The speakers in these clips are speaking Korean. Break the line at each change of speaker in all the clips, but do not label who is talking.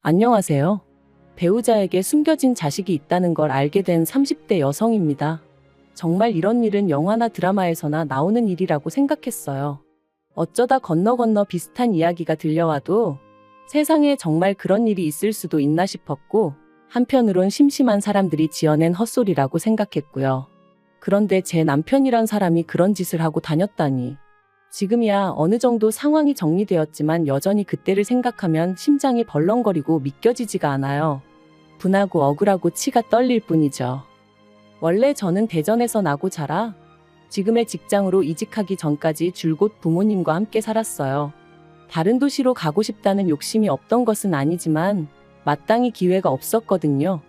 안녕하세요. 배우자에게 숨겨진 자식이 있다는 걸 알게 된 30대 여성입니다. 정말 이런 일은 영화나 드라마에서나 나오는 일이라고 생각했어요. 어쩌다 건너 건너 비슷한 이야기가 들려와도 세상에 정말 그런 일이 있을 수도 있나 싶었고, 한편으론 심심한 사람들이 지어낸 헛소리라고 생각했고요. 그런데 제 남편이란 사람이 그런 짓을 하고 다녔다니. 지금이야 어느 정도 상황이 정리되었지만 여전히 그때를 생각하면 심장이 벌렁거리고 믿겨지지가 않아요. 분하고 억울하고 치가 떨릴 뿐이죠. 원래 저는 대전에서 나고 자라 지금의 직장으로 이직하기 전까지 줄곧 부모님과 함께 살았어요. 다른 도시로 가고 싶다는 욕심이 없던 것은 아니지만 마땅히 기회가 없었거든요.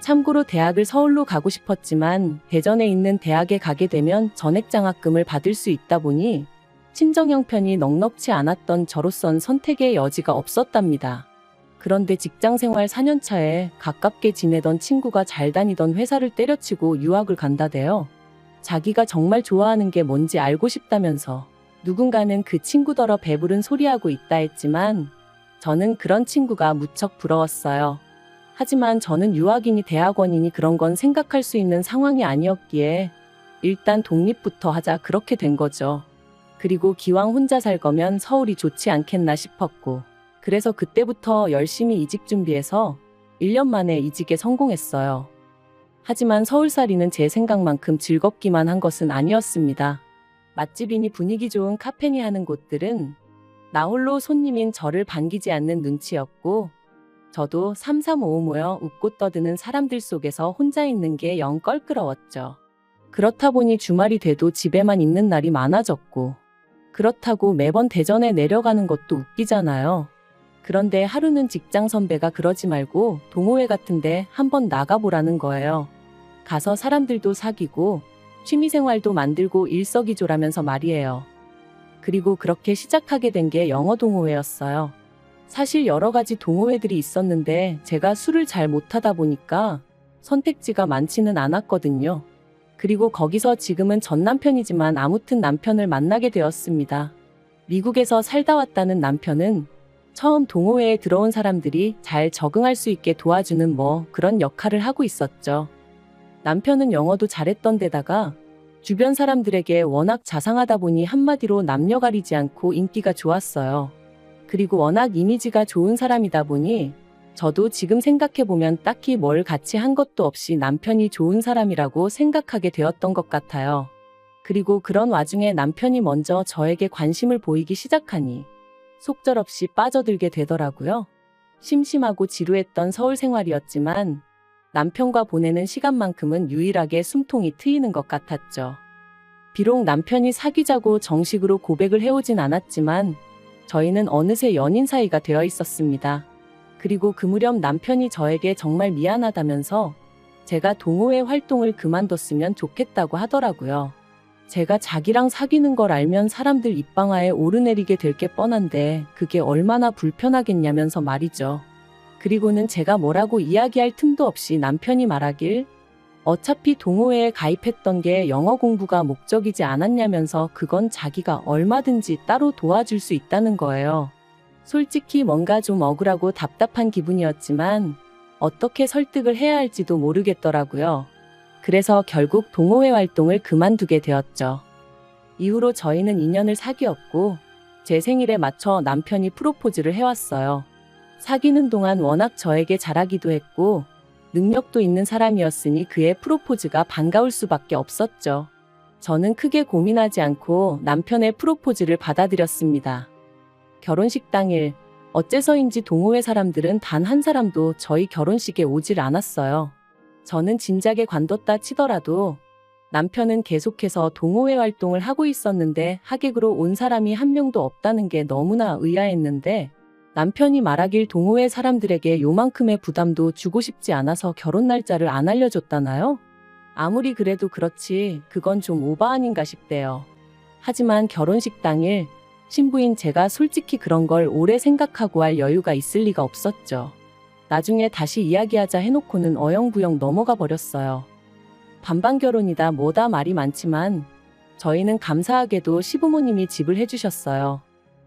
참고로 대학을 서울로 가고 싶었지만 대전에 있는 대학에 가게 되면 전액 장학금을 받을 수 있다 보니 친정 형편이 넉넉치 않았던 저로선 선택의 여지가 없었답니다. 그런데 직장 생활 4년 차에 가깝게 지내던 친구가 잘 다니던 회사를 때려치고 유학을 간다대요. 자기가 정말 좋아하는 게 뭔지 알고 싶다면서 누군가는 그 친구더러 배부른 소리하고 있다 했지만 저는 그런 친구가 무척 부러웠어요. 하지만 저는 유학이니 대학원이니 그런 건 생각할 수 있는 상황이 아니었기에 일단 독립부터 하자 그렇게 된 거죠. 그리고 기왕 혼자 살 거면 서울이 좋지 않겠나 싶었고 그래서 그때부터 열심히 이직 준비해서 1년 만에 이직에 성공했어요. 하지만 서울살이는 제 생각만큼 즐겁기만 한 것은 아니었습니다. 맛집이니 분위기 좋은 카페니 하는 곳들은 나 홀로 손님인 저를 반기지 않는 눈치였고 저도 삼삼오오 모여 웃고 떠드는 사람들 속에서 혼자 있는 게 영 껄끄러웠죠. 그렇다 보니 주말이 돼도 집에만 있는 날이 많아졌고 그렇다고 매번 대전에 내려가는 것도 웃기잖아요. 그런데 하루는 직장 선배가 그러지 말고 동호회 같은데 한번 나가보라는 거예요. 가서 사람들도 사귀고 취미생활도 만들고 일석이조라면서 말이에요. 그리고 그렇게 시작하게 된 게 영어 동호회였어요. 사실 여러 가지 동호회들이 있었는데 제가 술을 잘 못하다 보니까 선택지가 많지는 않았거든요. 그리고 거기서 지금은 전 남편이지만 아무튼 남편을 만나게 되었습니다. 미국에서 살다 왔다는 남편은 처음 동호회에 들어온 사람들이 잘 적응할 수 있게 도와주는 뭐 그런 역할을 하고 있었죠. 남편은 영어도 잘했던 데다가 주변 사람들에게 워낙 자상하다 보니 한마디로 남녀 가리지 않고 인기가 좋았어요. 그리고 워낙 이미지가 좋은 사람이다 보니 저도 지금 생각해보면 딱히 뭘 같이 한 것도 없이 남편이 좋은 사람이라고 생각하게 되었던 것 같아요. 그리고 그런 와중에 남편이 먼저 저에게 관심을 보이기 시작하니 속절없이 빠져들게 되더라고요. 심심하고 지루했던 서울 생활이었지만 남편과 보내는 시간만큼은 유일하게 숨통이 트이는 것 같았죠. 비록 남편이 사귀자고 정식으로 고백을 해오진 않았지만 저희는 어느새 연인 사이가 되어 있었습니다. 그리고 그 무렵 남편이 저에게 정말 미안하다면서 제가 동호회 활동을 그만뒀으면 좋겠다고 하더라고요. 제가 자기랑 사귀는 걸 알면 사람들 입방아에 오르내리게 될 게 뻔한데 그게 얼마나 불편하겠냐면서 말이죠. 그리고는 제가 뭐라고 이야기할 틈도 없이 남편이 말하길 어차피 동호회에 가입했던 게 영어 공부가 목적이지 않았냐면서 그건 자기가 얼마든지 따로 도와줄 수 있다는 거예요. 솔직히 뭔가 좀 억울하고 답답한 기분이었지만 어떻게 설득을 해야 할지도 모르겠더라고요. 그래서 결국 동호회 활동을 그만두게 되었죠. 이후로 저희는 인연을 사귀었고 제 생일에 맞춰 남편이 프로포즈를 해왔어요. 사귀는 동안 워낙 저에게 잘하기도 했고 능력도 있는 사람이었으니 그의 프로포즈가 반가울 수밖에 없었죠. 저는 크게 고민하지 않고 남편의 프로포즈를 받아들였습니다. 결혼식 당일 어째서인지 동호회 사람들은 단 한 사람도 저희 결혼식에 오질 않았어요. 저는 진작에 관뒀다 치더라도 남편은 계속해서 동호회 활동을 하고 있었는데 하객으로 온 사람이 한 명도 없다는 게 너무나 의아했는데 남편이 말하길 동호회 사람들에게 요만큼의 부담도 주고 싶지 않아서 결혼 날짜를 안 알려줬다나요? 아무리 그래도 그렇지 그건 좀 오바 아닌가 싶대요. 하지만 결혼식 당일 신부인 제가 솔직히 그런 걸 오래 생각하고 할 여유가 있을 리가 없었죠. 나중에 다시 이야기하자 해놓고는 어영부영 넘어가 버렸어요. 반반 결혼이다 뭐다 말이 많지만 저희는 감사하게도 시부모님이 집을 해주셨어요.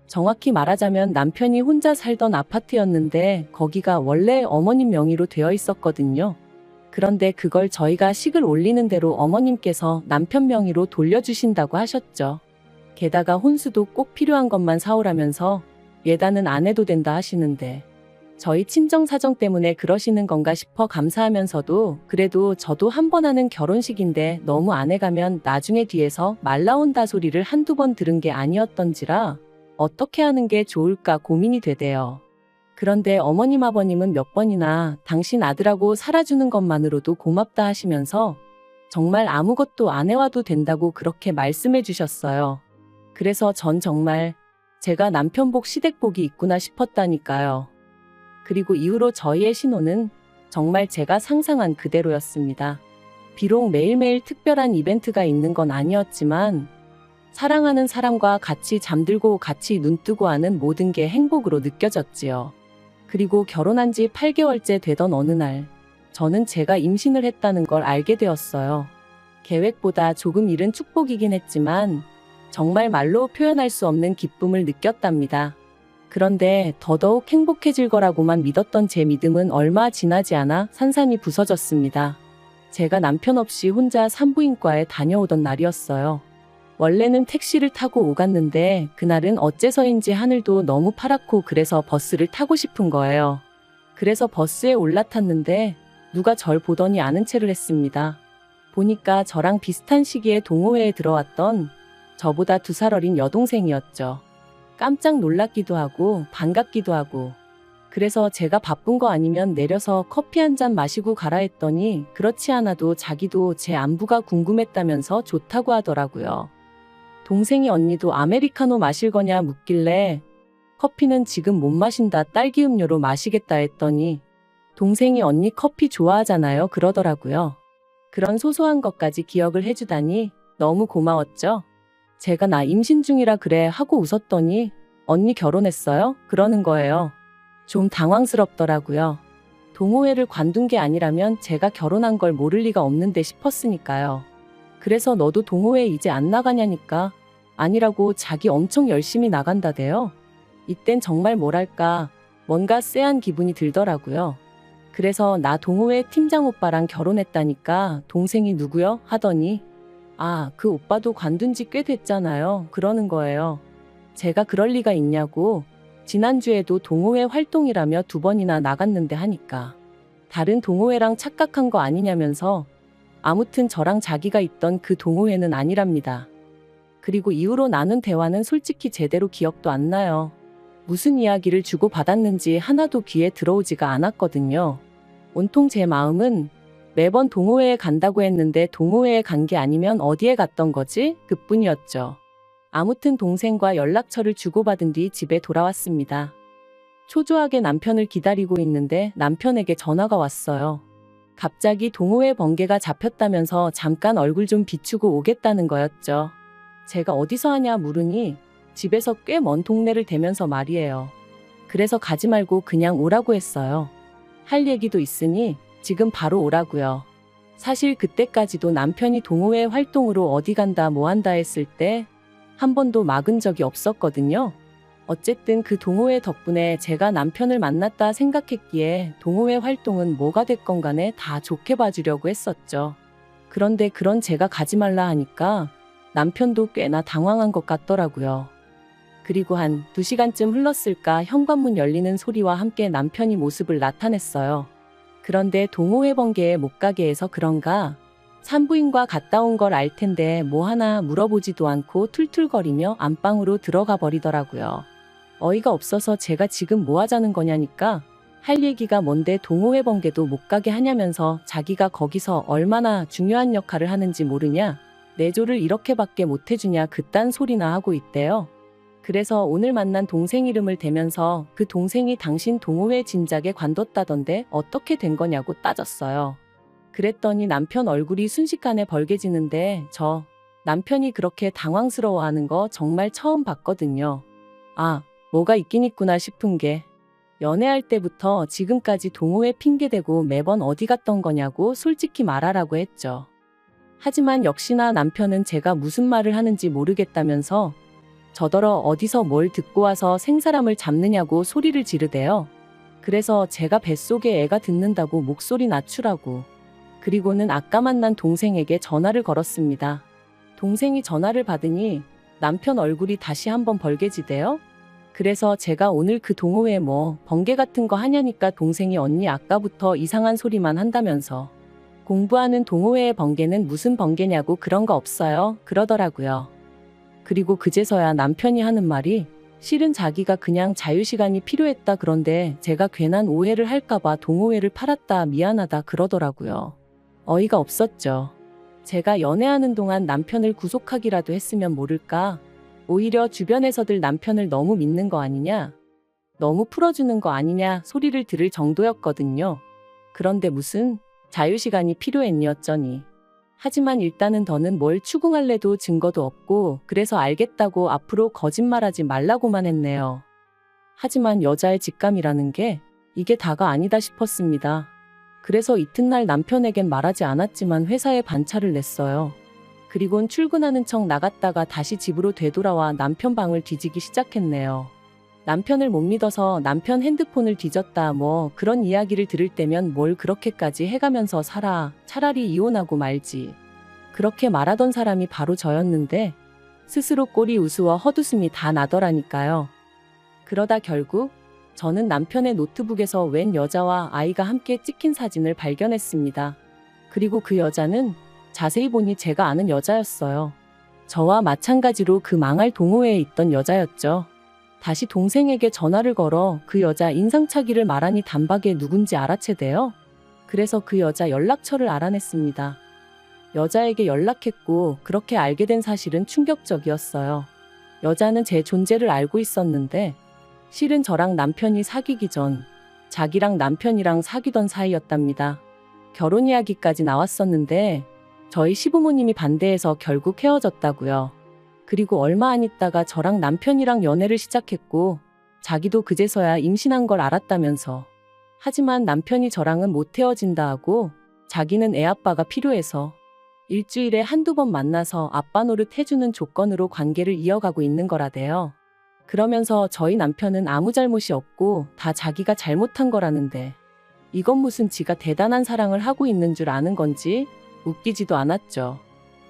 정확히 말하자면 남편이 혼자 살던 아파트였는데 거기가 원래 어머님 명의로 되어 있었거든요. 그런데 그걸 저희가 식을 올리는 대로 어머님께서 남편 명의로 돌려주신다고 하셨죠. 게다가 혼수도 꼭 필요한 것만 사오라면서 예단은 안 해도 된다 하시는데 저희 친정 사정 때문에 그러시는 건가 싶어 감사하면서도 그래도 저도 한 번 하는 결혼식인데 너무 안 해가면 나중에 뒤에서 말 나온다 소리를 한두 번 들은 게 아니었던지라 어떻게 하는 게 좋을까 고민이 되대요. 그런데 어머님 아버님은 몇 번이나 당신 아들하고 살아주는 것만으로도 고맙다 하시면서 정말 아무것도 안 해와도 된다고 그렇게 말씀해 주셨어요. 그래서 전 정말 제가 남편복 시댁복이 있구나 싶었다니까요. 그리고 이후로 저희의 신혼은 정말 제가 상상한 그대로였습니다. 비록 매일매일 특별한 이벤트가 있는 건 아니었지만 사랑하는 사람과 같이 잠들고 같이 눈뜨고 하는 모든 게 행복으로 느껴졌지요. 그리고 결혼한 지 8개월째 되던 어느 날, 저는 제가 임신을 했다는 걸 알게 되었어요. 계획보다 조금 이른 축복이긴 했지만, 정말 말로 표현할 수 없는 기쁨을 느꼈답니다. 그런데 더더욱 행복해질 거라고만 믿었던 제 믿음은 얼마 지나지 않아 산산이 부서졌습니다. 제가 남편 없이 혼자 산부인과에 다녀오던 날이었어요. 원래는 택시를 타고 오갔는데 그날은 어째서인지 하늘도 너무 파랗고 그래서 버스를 타고 싶은 거예요. 그래서 버스에 올라탔는데 누가 절 보더니 아는 체를 했습니다. 보니까 저랑 비슷한 시기에 동호회에 들어왔던 저보다 두 살 어린 여동생이었죠. 깜짝 놀랐기도 하고 반갑기도 하고 그래서 제가 바쁜 거 아니면 내려서 커피 한 잔 마시고 가라 했더니 그렇지 않아도 자기도 제 안부가 궁금했다면서 좋다고 하더라고요. 동생이 언니도 아메리카노 마실 거냐 묻길래 커피는 지금 못 마신다 딸기 음료로 마시겠다 했더니 동생이 언니 커피 좋아하잖아요 그러더라고요. 그런 소소한 것까지 기억을 해주다니 너무 고마웠죠. 제가 나 임신 중이라 그래 하고 웃었더니 언니 결혼했어요? 그러는 거예요. 좀 당황스럽더라고요. 동호회를 관둔 게 아니라면 제가 결혼한 걸 모를 리가 없는데 싶었으니까요. 그래서 너도 동호회 이제 안 나가냐니까 아니라고 자기 엄청 열심히 나간다대요. 이땐 정말 뭐랄까 뭔가 쎄한 기분이 들더라고요. 그래서 나 동호회 팀장 오빠랑 결혼했다니까 동생이 누구요? 하더니 아, 그 오빠도 관둔 지 꽤 됐잖아요. 그러는 거예요. 제가 그럴 리가 있냐고. 지난주에도 동호회 활동이라며 두 번이나 나갔는데 하니까. 다른 동호회랑 착각한 거 아니냐면서. 아무튼 저랑 자기가 있던 그 동호회는 아니랍니다. 그리고 이후로 나눈 대화는 솔직히 제대로 기억도 안 나요. 무슨 이야기를 주고 받았는지 하나도 귀에 들어오지가 않았거든요. 온통 제 마음은 매번 동호회에 간다고 했는데 동호회에 간 게 아니면 어디에 갔던 거지? 그뿐이었죠. 아무튼 동생과 연락처를 주고받은 뒤 집에 돌아왔습니다. 초조하게 남편을 기다리고 있는데 남편에게 전화가 왔어요. 갑자기 동호회 번개가 잡혔다면서 잠깐 얼굴 좀 비추고 오겠다는 거였죠. 제가 어디서 하냐 물으니 집에서 꽤 먼 동네를 대면서 말이에요. 그래서 가지 말고 그냥 오라고 했어요. 할 얘기도 있으니 지금 바로 오라고요. 사실 그때까지도 남편이 동호회 활동으로 어디 간다 뭐 한다 했을 때 한 번도 막은 적이 없었거든요. 어쨌든 그 동호회 덕분에 제가 남편을 만났다 생각했기에 동호회 활동은 뭐가 됐건 간에 다 좋게 봐주려고 했었죠. 그런데 그런 제가 가지 말라 하니까 남편도 꽤나 당황한 것 같더라고요. 그리고 한두 시간쯤 흘렀을까 현관문 열리는 소리와 함께 남편이 모습을 나타냈어요. 그런데 동호회 번개에 못 가게 해서 그런가 산부인과 갔다 온 걸 알 텐데 뭐 하나 물어보지도 않고 툴툴거리며 안방으로 들어가 버리더라고요. 어이가 없어서 제가 지금 뭐 하자는 거냐니까 할 얘기가 뭔데 동호회 번개도 못 가게 하냐면서 자기가 거기서 얼마나 중요한 역할을 하는지 모르냐 내조를 이렇게밖에 못 해주냐 그딴 소리나 하고 있대요. 그래서 오늘 만난 동생 이름을 대면서 그 동생이 당신 동호회 진작에 관뒀다던데 어떻게 된 거냐고 따졌어요. 그랬더니 남편 얼굴이 순식간에 벌개지는데 저 남편이 그렇게 당황스러워하는 거 정말 처음 봤거든요. 아, 뭐가 있긴 있구나 싶은 게 연애할 때부터 지금까지 동호회 핑계대고 매번 어디 갔던 거냐고 솔직히 말하라고 했죠. 하지만 역시나 남편은 제가 무슨 말을 하는지 모르겠다면서 저더러 어디서 뭘 듣고 와서 생사람을 잡느냐고 소리를 지르대요. 그래서 제가 뱃속에 애가 듣는다고 목소리 낮추라고. 그리고는 아까 만난 동생에게 전화를 걸었습니다. 동생이 전화를 받으니 남편 얼굴이 다시 한번 벌개지대요. 그래서 제가 오늘 그 동호회 뭐 번개 같은 거 하냐니까 동생이 언니 아까부터 이상한 소리만 한다면서 공부하는 동호회의 번개는 무슨 번개냐고 그런 거 없어요. 그러더라고요. 그리고 그제서야 남편이 하는 말이 실은 자기가 그냥 자유시간이 필요했다 그런데 제가 괜한 오해를 할까봐 동호회를 팔았다 미안하다 그러더라고요. 어이가 없었죠. 제가 연애하는 동안 남편을 구속하기라도 했으면 모를까. 오히려 주변에서들 남편을 너무 믿는 거 아니냐. 너무 풀어주는 거 아니냐 소리를 들을 정도였거든요. 그런데 무슨 자유시간이 필요했니었더니. 하지만 일단은 더는 뭘 추궁할래도 증거도 없고 그래서 알겠다고 앞으로 거짓말하지 말라고만 했네요. 하지만 여자의 직감이라는 게 이게 다가 아니다 싶었습니다. 그래서 이튿날 남편에겐 말하지 않았지만 회사에 반차를 냈어요. 그리곤 출근하는 척 나갔다가 다시 집으로 되돌아와 남편 방을 뒤지기 시작했네요. 남편을 못 믿어서 남편 핸드폰을 뒤졌다 뭐 그런 이야기를 들을 때면 뭘 그렇게까지 해가면서 살아 차라리 이혼하고 말지. 그렇게 말하던 사람이 바로 저였는데 스스로 꼴이 우스워 헛웃음이 다 나더라니까요. 그러다 결국 저는 남편의 노트북에서 웬 여자와 아이가 함께 찍힌 사진을 발견했습니다. 그리고 그 여자는 자세히 보니 제가 아는 여자였어요. 저와 마찬가지로 그 망할 동호회에 있던 여자였죠. 다시 동생에게 전화를 걸어 그 여자 인상착의를 말하니 단박에 누군지 알아채대요. 그래서 그 여자 연락처를 알아냈습니다. 여자에게 연락했고 그렇게 알게 된 사실은 충격적이었어요. 여자는 제 존재를 알고 있었는데 실은 저랑 남편이 사귀기 전 자기랑 남편이랑 사귀던 사이였답니다. 결혼 이야기까지 나왔었는데 저희 시부모님이 반대해서 결국 헤어졌다고요. 그리고 얼마 안 있다가 저랑 남편이랑 연애를 시작했고 자기도 그제서야 임신한 걸 알았다면서. 하지만 남편이 저랑은 못 헤어진다 하고 자기는 애 아빠가 필요해서 일주일에 한두 번 만나서 아빠 노릇 해주는 조건으로 관계를 이어가고 있는 거라대요. 그러면서 저희 남편은 아무 잘못이 없고 다 자기가 잘못한 거라는데 이건 무슨 지가 대단한 사랑을 하고 있는 줄 아는 건지 웃기지도 않았죠.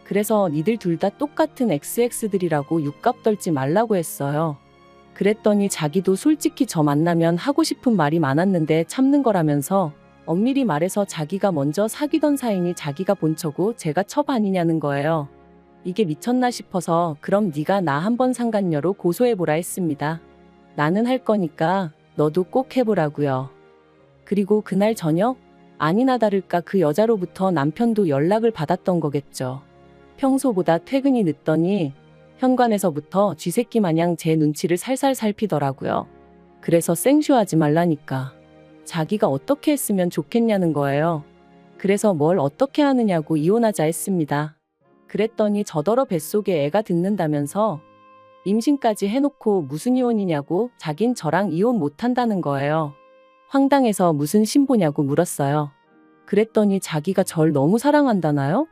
그래서 니들 둘 다 똑같은 XX들이라고 육갑 떨지 말라고 했어요. 그랬더니 자기도 솔직히 저 만나면 하고 싶은 말이 많았는데 참는 거라면서 엄밀히 말해서 자기가 먼저 사귀던 사이니 자기가 본처고 제가 첩 아니냐는 거예요. 이게 미쳤나 싶어서 그럼 네가 나 한번 상간녀로 고소해보라 했습니다. 나는 할 거니까 너도 꼭 해보라고요. 그리고 그날 저녁 아니나 다를까 그 여자로부터 남편도 연락을 받았던 거겠죠. 평소보다 퇴근이 늦더니 현관에서부터 쥐새끼 마냥 제 눈치를 살살 살피더라고요. 그래서 생쇼하지 말라니까. 자기가 어떻게 했으면 좋겠냐는 거예요. 그래서 뭘 어떻게 하느냐고 이혼하자 했습니다. 그랬더니 저더러 뱃속에 애가 듣는다면서 임신까지 해놓고 무슨 이혼이냐고 자긴 저랑 이혼 못한다는 거예요. 황당해서 무슨 신보냐고 물었어요. 그랬더니 자기가 절 너무 사랑한다나요?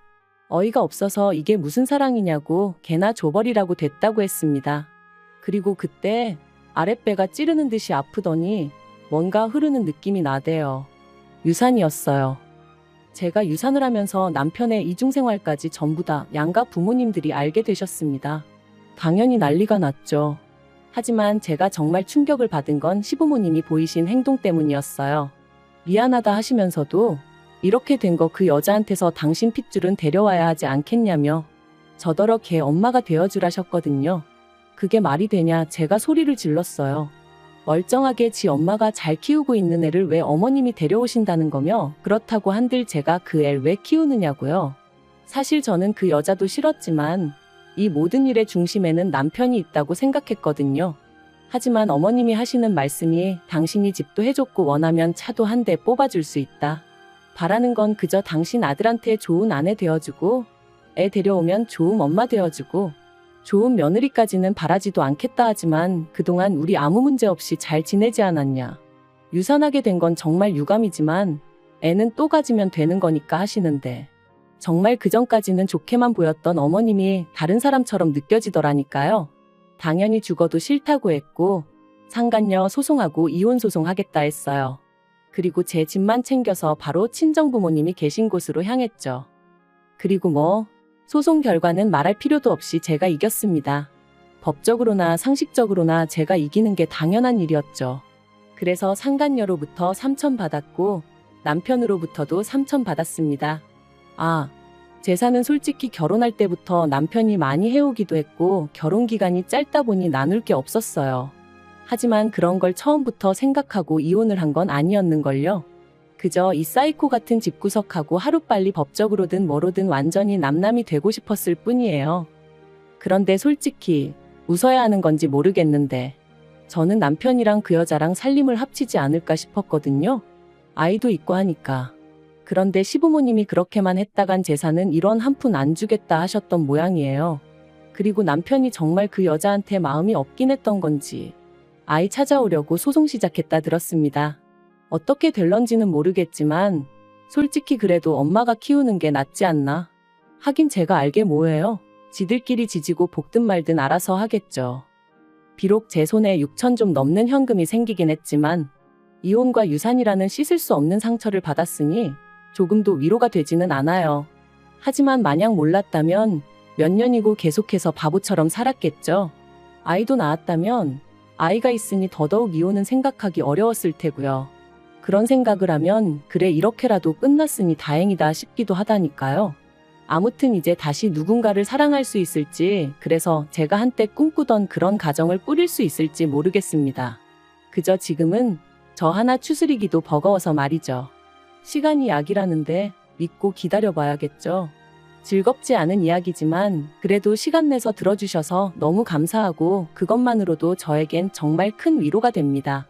어이가 없어서 이게 무슨 사랑이냐고 개나 줘버리라고 됐다고 했습니다. 그리고 그때 아랫배가 찌르는 듯이 아프더니 뭔가 흐르는 느낌이 나대요. 유산이었어요. 제가 유산을 하면서 남편의 이중생활까지 전부 다 양가 부모님들이 알게 되셨습니다. 당연히 난리가 났죠. 하지만 제가 정말 충격을 받은 건 시부모님이 보이신 행동 때문이었어요. 미안하다 하시면서도 이렇게 된 거 그 여자한테서 당신 핏줄은 데려와야 하지 않겠냐며 저더러 걔 엄마가 되어주라셨거든요. 그게 말이 되냐 제가 소리를 질렀어요. 멀쩡하게 지 엄마가 잘 키우고 있는 애를 왜 어머님이 데려오신다는 거며 그렇다고 한들 제가 그 애를 왜 키우느냐고요. 사실 저는 그 여자도 싫었지만 이 모든 일의 중심에는 남편이 있다고 생각했거든요. 하지만 어머님이 하시는 말씀이 당신이 집도 해줬고 원하면 차도 한 대 뽑아줄 수 있다. 바라는 건 그저 당신 아들한테 좋은 아내 되어주고 애 데려오면 좋은 엄마 되어주고 좋은 며느리까지는 바라지도 않겠다 하지만 그동안 우리 아무 문제 없이 잘 지내지 않았냐. 유산하게 된 건 정말 유감이지만 애는 또 가지면 되는 거니까 하시는데 정말 그전까지는 좋게만 보였던 어머님이 다른 사람처럼 느껴지더라니까요. 당연히 죽어도 싫다고 했고, 상간녀 소송하고 이혼 소송하겠다 했어요. 그리고 제 집만 챙겨서 바로 친정부모님이 계신 곳으로 향했죠. 그리고 뭐, 소송 결과는 말할 필요도 없이 제가 이겼습니다. 법적으로나 상식적으로나 제가 이기는 게 당연한 일이었죠. 그래서 상간녀로부터 3천 받았고, 남편으로부터도 3천 받았습니다. 아, 재산은 솔직히 결혼할 때부터 남편이 많이 해오기도 했고, 결혼 기간이 짧다 보니 나눌 게 없었어요. 하지만 그런 걸 처음부터 생각하고 이혼을 한 건 아니었는걸요. 그저 이 사이코 같은 집구석하고 하루빨리 법적으로든 뭐로든 완전히 남남이 되고 싶었을 뿐이에요. 그런데 솔직히 웃어야 하는 건지 모르겠는데 저는 남편이랑 그 여자랑 살림을 합치지 않을까 싶었거든요. 아이도 있고 하니까. 그런데 시부모님이 그렇게만 했다간 재산은 1원 한 푼 안 주겠다 하셨던 모양이에요. 그리고 남편이 정말 그 여자한테 마음이 없긴 했던 건지 아이 찾아오려고 소송 시작했다 들었습니다. 어떻게 될런지는 모르겠지만 솔직히 그래도 엄마가 키우는 게 낫지 않나? 하긴 제가 알게 뭐예요. 지들끼리 지지고 볶든 말든 알아서 하겠죠. 비록 제 손에 6천 좀 넘는 현금이 생기긴 했지만 이혼과 유산이라는 씻을 수 없는 상처를 받았으니 조금도 위로가 되지는 않아요. 하지만 만약 몰랐다면 몇 년이고 계속해서 바보처럼 살았겠죠. 아이도 낳았다면 아이가 있으니 더더욱 이혼은 생각하기 어려웠을 테고요. 그런 생각을 하면 그래 이렇게라도 끝났으니 다행이다 싶기도 하다니까요. 아무튼 이제 다시 누군가를 사랑할 수 있을지 그래서 제가 한때 꿈꾸던 그런 가정을 꾸릴 수 있을지 모르겠습니다. 그저 지금은 저 하나 추스리기도 버거워서 말이죠. 시간이 약이라는데 믿고 기다려봐야겠죠. 즐겁지 않은 이야기지만 그래도 시간 내서 들어주셔서 너무 감사하고 그것만으로도 저에겐 정말 큰 위로가 됩니다.